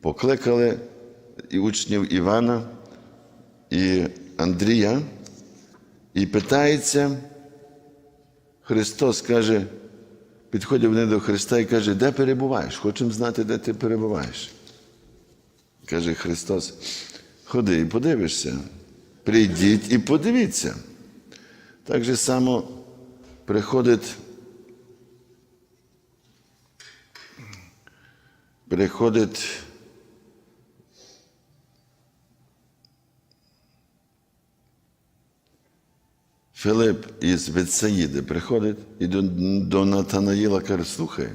покликали і учнів Івана і Андрія, і питається, Христос каже, підходять вони до Христа і каже, де перебуваєш? Хочемо знати, де ти перебуваєш. Каже Христос, ходи і подивишся, прийдіть і подивіться. Так же само приходить, приходить Филип із Вецаїди приходить і до, до Натанаїла каже, слухай,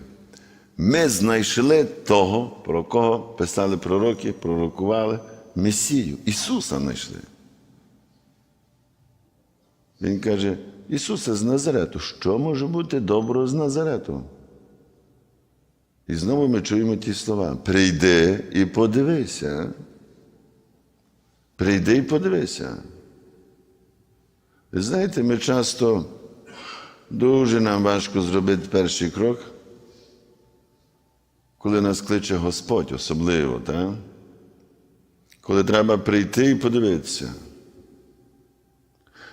ми знайшли того, про кого писали пророки, пророкували Месію. Ісуса знайшли. Він каже, Ісусе з Назарету, що може бути доброго з Назарету? І знову ми чуємо ті слова: прийди і подивися. Прийди і подивися. Знаєте, ми часто дуже нам важко зробити перший крок, коли нас кличе Господь, особливо, так? коли треба прийти і подивитися.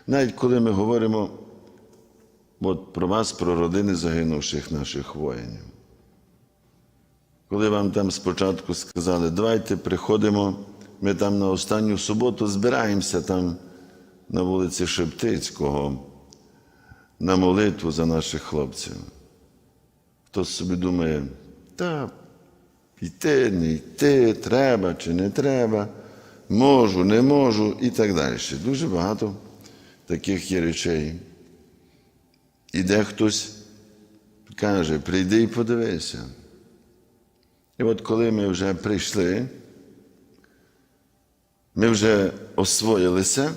Навіть коли ми говоримо от про вас, про родини загинувших наших воїнів. Коли вам там спочатку сказали, давайте приходимо, ми там на останню суботу збираємося там на вулиці Шептицького на молитву за наших хлопців. Хтось собі думає, та йти, не йти, треба чи не треба, можу, не можу і так далі. Дуже багато таких є речей. Іде хтось каже, прийди і подивися. І от коли ми вже прийшли, ми вже освоїлися,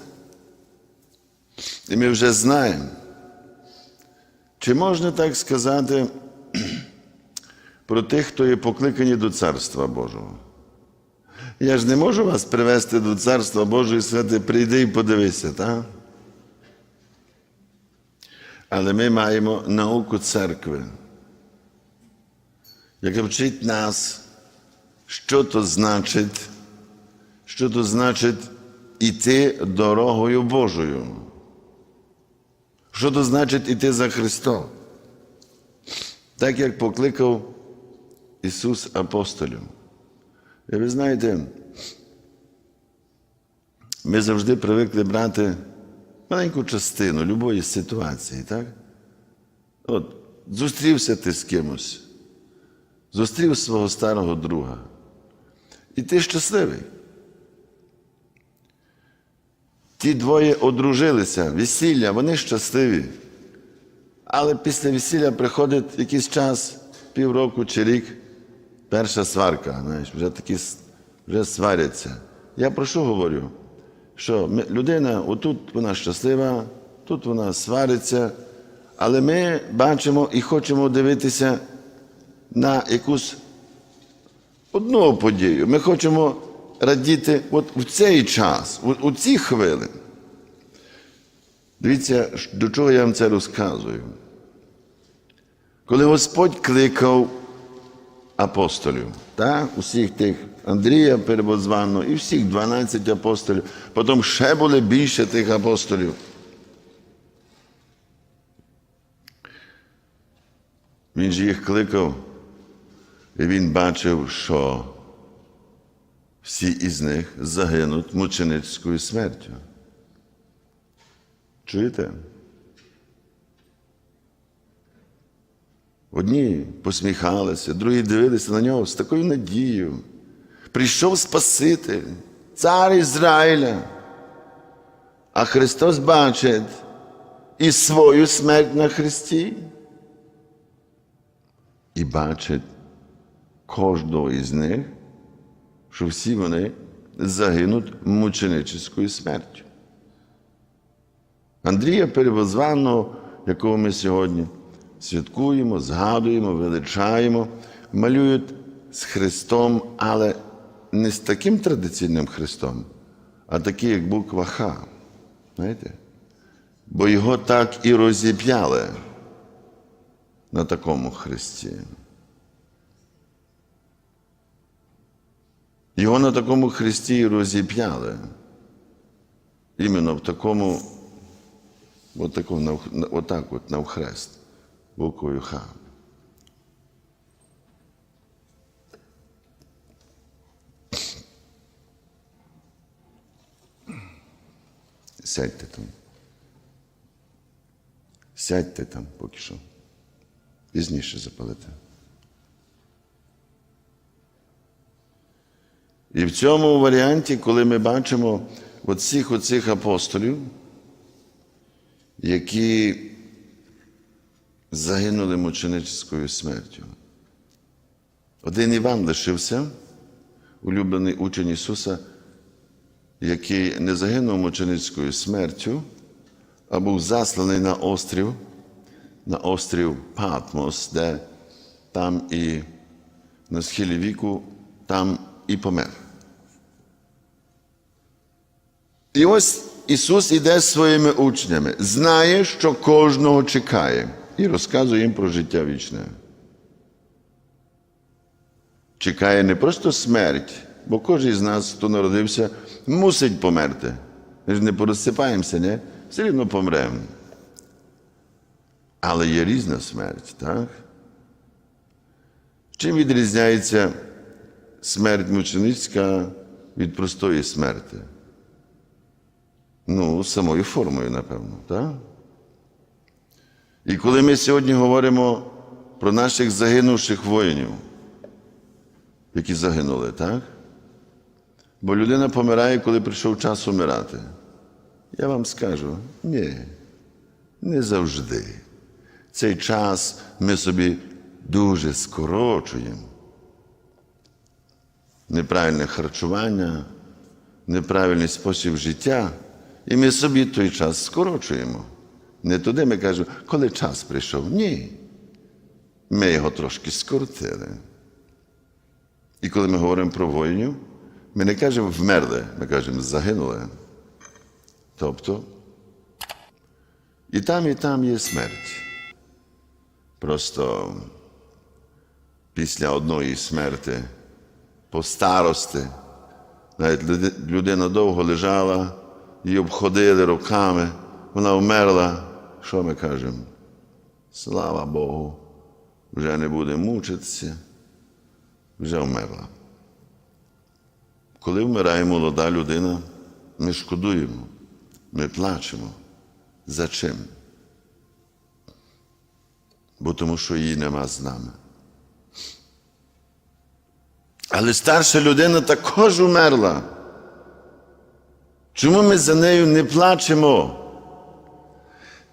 і ми вже знаємо, чи можна так сказати про тих, хто є покликані до Царства Божого? Я ж не можу вас привести до Царства Божого і сказати, прийди і подивися, так? Але ми маємо науку церкви, яка вчить нас, що то значить, що то значить іти дорогою Божою. Що то значить іти за Христом? Так як покликав Ісус апостолів. І ви знаєте, ми завжди привикли брати маленьку частину любої ситуації, так? От, зустрівся ти з кимось, зустрів свого старого друга. І ти щасливий. Ті двоє одружилися, весілля, вони щасливі. Але після весілля приходить якийсь час, півроку чи рік, перша сварка, знаєш, вже такі вже сваряться. Я про що говорю? Що людина, отут вона щаслива, тут вона свариться, але ми бачимо і хочемо дивитися на якусь одну подію. Ми хочемо радіти от в цей час, у, ці хвилини. Дивіться, до чого я вам це розказую. Коли Господь кликав апостолів, так? усіх тих Андрія Перевозваного і всіх 12 апостолів, потім ще були більше тих апостолів. Він же їх кликав, і він бачив, що всі із них загинуть мученицькою смертю. Чуєте? Одні посміхалися, другі дивилися на нього з такою надією. Прийшов Спаситель, цар Ізраїля. А Христос бачить і свою смерть на Христі, і бачить кожного із них, що всі вони загинуть мученическою смертю. Андрія Перевозваного, якого ми сьогодні святкуємо, згадуємо, величаємо, малюють з Христом, але не з таким традиційним Христом, а такий, як буква Х. Знаєте? Бо його так і розіп'яли на такому Христі. Його на такому хресті розіп'яли. Іменно в такому, от такому, отак от навхрест, буквою Х. Сядьте там. Сядьте там поки що. Пізніше запалите. І в цьому варіанті, коли ми бачимо оцих оцих апостолів, які загинули мученическою смертю. Один Іван лишився, улюблений учень Ісуса, який не загинув мученицькою смертю, а був засланий на острів, на острів Патмос, де там і на схилі віку, там і помер. І ось Ісус іде з своїми учнями, знає, що кожного чекає, і розказує їм про життя вічне. Чекає не просто смерть, бо кожен з нас, хто народився, мусить померти. Ми ж не порозсипаємося, не? Все рівно помремо. Але є різна смерть, так? Чим відрізняється смерть мученицька від простої смерті? Ну, самою формою, напевно, так? І коли ми сьогодні говоримо про наших загинувших воїнів, які загинули, так? Бо людина помирає, коли прийшов час умирати. Я вам скажу, ні, не завжди. Цей час ми собі дуже скорочуємо. Неправильне харчування, неправильний спосіб життя, і ми собі той час скорочуємо. Не туди ми кажемо, коли час прийшов. Ні. Ми його трошки скоротили. І коли ми говоримо про воїнів, ми не кажемо вмерли, ми кажемо загинули. Тобто, і там, і там є смерть. Просто після одної смерти, по старости, навіть людина довго лежала, її обходили руками, вона вмерла. Що ми кажемо? Слава Богу, вже не буде мучитися, вже вмерла. Коли вмирає молода людина, ми шкодуємо, ми плачемо. За чим? Бо тому що її нема з нами. Але старша людина також умерла. Чому ми за нею не плачемо?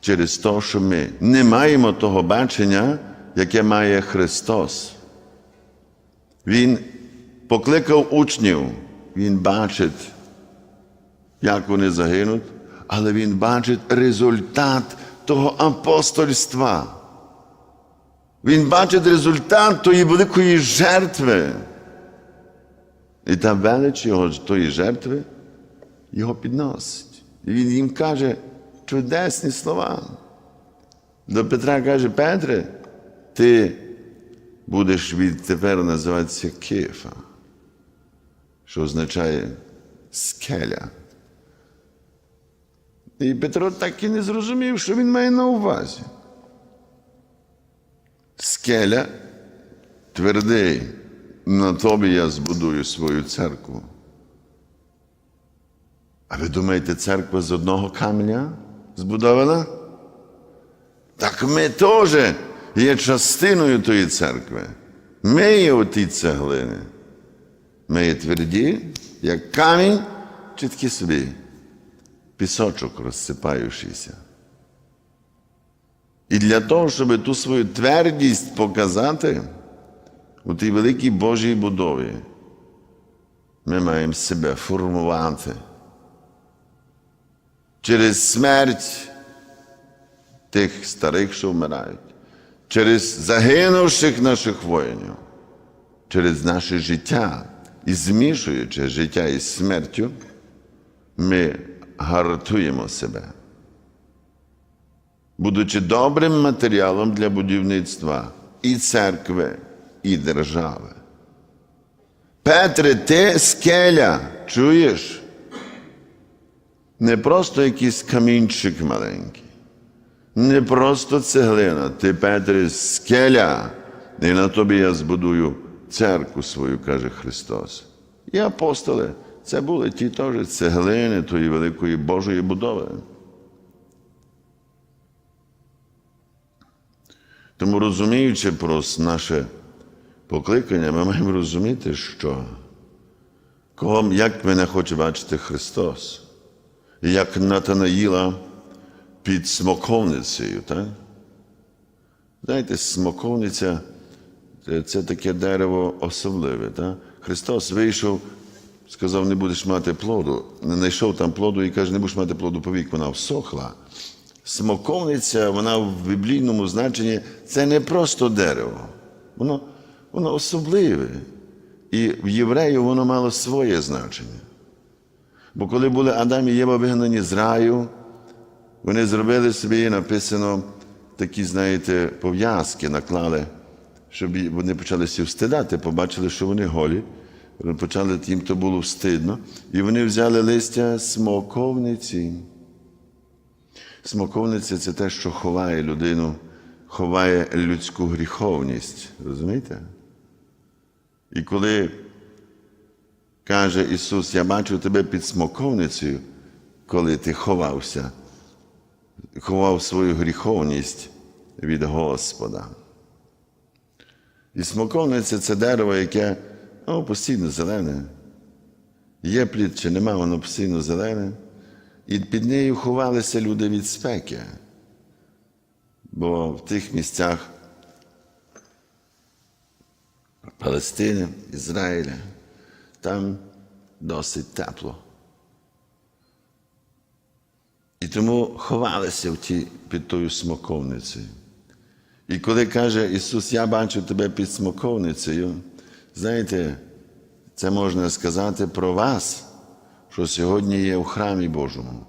Через те, що ми не маємо того бачення, яке має Христос. Він покликав учнів, Він бачить, як вони загинуть, але Він бачить результат того апостольства. Він бачить результат тої великої жертви. І та велич його тої жертви його підносить. І він їм каже чудесні слова. До Петра каже, Петре, ти будеш відтепер називатися Кефа, що означає скеля. І Петро так і не зрозумів, що він має на увазі. Скеля твердий, на тобі я збудую свою церкву. А ви думаєте, церква з одного каменя збудована? Так ми теж є частиною тої церкви. Ми є у тій цеглини. Ми є тверді, як камінь, чи такі собі, пісочок розсипаючийся. І для того, щоб ту свою твердість показати у тій великій Божій будові, ми маємо себе формувати через смерть тих старих, що вмирають, через загинувших наших воїнів, через наше життя і змішуючи життя із смертю, ми гартуємо себе, будучи добрим матеріалом для будівництва і церкви, і держави. Петре, ти скеля, чуєш? Не просто якийсь камінчик маленький, не просто цеглина, ти Петре, скеля, і на тобі я збудую церкву свою, каже Христос. І апостоли, це були ті теж цеглини тої великої Божої будови. Тому розуміючи про наше покликання, ми маємо розуміти, що кого, як мене хоче бачити Христос, як Натанаїла під смоковницею. Так? Знаєте, смоковниця це, таке дерево особливе. Так? Христос вийшов, сказав, не будеш мати плоду. Не знайшов там плоду і каже, не будеш мати плоду повік, вона всохла. Смоковниця, вона в біблійному значенні це не просто дерево, воно, воно особливе. І в єврею воно мало своє значення. Бо коли були Адам і Єва вигнані з раю, вони зробили собі, написано, такі, знаєте, пов'язки наклали, щоб вони почалися встидати, побачили, що вони голі. Почали їм то було встидно. І вони взяли листя смоковниці. Смоковниця це те, що ховає людину, ховає людську гріховність. Розумієте? І коли каже Ісус, я бачу тебе під смоковницею, коли ти ховався, ховав свою гріховність від Господа. І смоковниця це дерево, яке ну, постійно зелене. Є плід чи нема, воно постійно зелене. І під нею ховалися люди від спеки. Бо в тих місцях Палестини, Ізраїля, там досить тепло. І тому ховалися в ті, під тою смоковницею. І коли каже Ісус, я бачу тебе під смоковницею, знаєте, це можна сказати про вас, що сьогодні є у храмі Божому.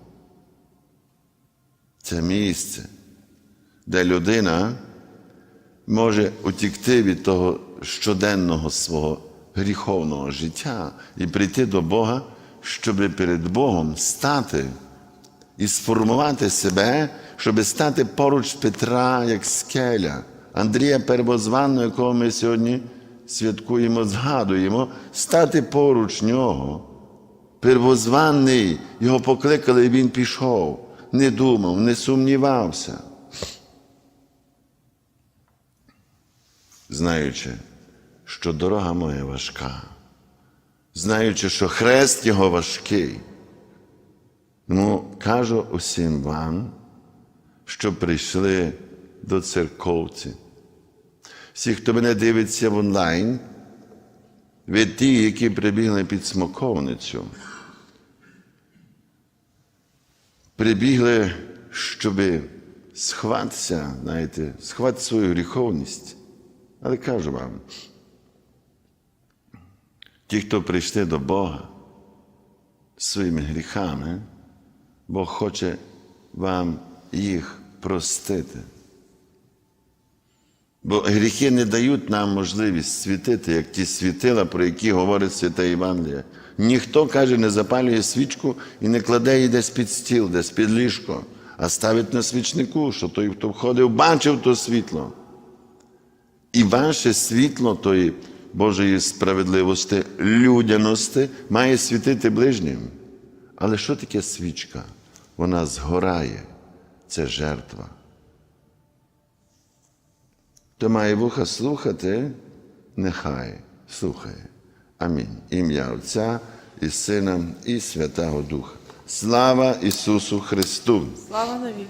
Це місце, де людина може утікти від того щоденного свого гріховного життя і прийти до Бога, щоб перед Богом стати і сформувати себе, щоб стати поруч Петра як скеля, Андрія Первозванного, якого ми сьогодні святкуємо, згадуємо, стати поруч нього. Первозваний, його покликали, і він пішов, не думав, не сумнівався. Знаючи, що дорога моя важка, знаючи, що хрест його важкий. Тому кажу усім вам, що прийшли до церковці. Всі, хто мене дивиться в онлайн, ви ті, які прибігли під смоковницю, прибігли, щоб схватися, знаєте, схвати свою гріховність. Але кажу вам, ті, хто прийшли до Бога своїми гріхами, Бог хоче вам їх простити. Бо гріхи не дають нам можливість світити, як ті світила, про які говорить Свята Євангелія. Ніхто, каже, не запалює свічку і не кладе її десь під стіл, десь під ліжко, а ставить на свічнику, що той, хто входив, бачив то світло. І ваше світло тої Божої справедливості, людяності має світити ближнім. Але що таке свічка? Вона згорає, це жертва. Хто має вуха слухати, нехай слухає. Амінь. Ім'я Отця і Сина, і Святого Духа. Слава Ісусу Христу! Слава навіки.